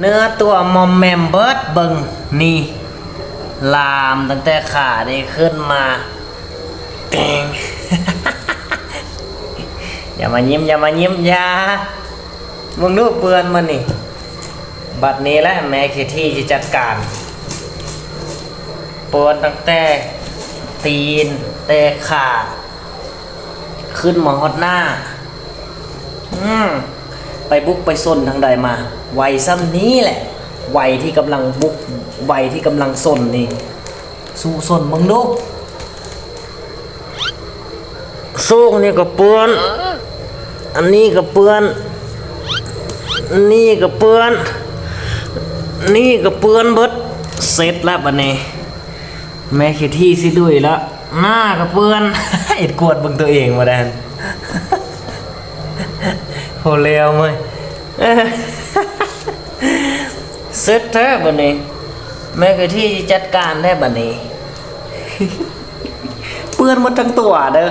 เนื้อตัวมอมแมมเบิร์ดเบิงนี่ ลามตั้งแต่ขานี่ขึ้นมาแตงอย่ามายิ้มอย่ามายิ้มอย่ามึงดูเปือนมันนี่ บัดนี้แหละแม่เคที่จะจัดการเปือนตั้งแต่ตีนแต่ขา ขึ้นมาฮอดหน้า อืม ไปบุกไปซนทางใดมาวัยซ้ำนี้แหละวัยที่กำลังบุกวัยที่กำลังซนนี่ สู้ซนมึงดูสู้นี่ก็เปื้อน อันนี้ก็เปื้อนนนี้ก็เปื้อน นี่ก็เปื้อนเบิดเสร็จแล้วบัดนี้ แม่คิดที่สิด้วยแล้วหน้าก็เปื้อนเอ็ดกวดเบิ่งตัวเองมาแดน โหเลวมั้ยเอ้อเสร็จแท้บัดนี้แม่คือที่จัดการได้บัดนี้ เปื้อนหมดทั้งตัวเด้อ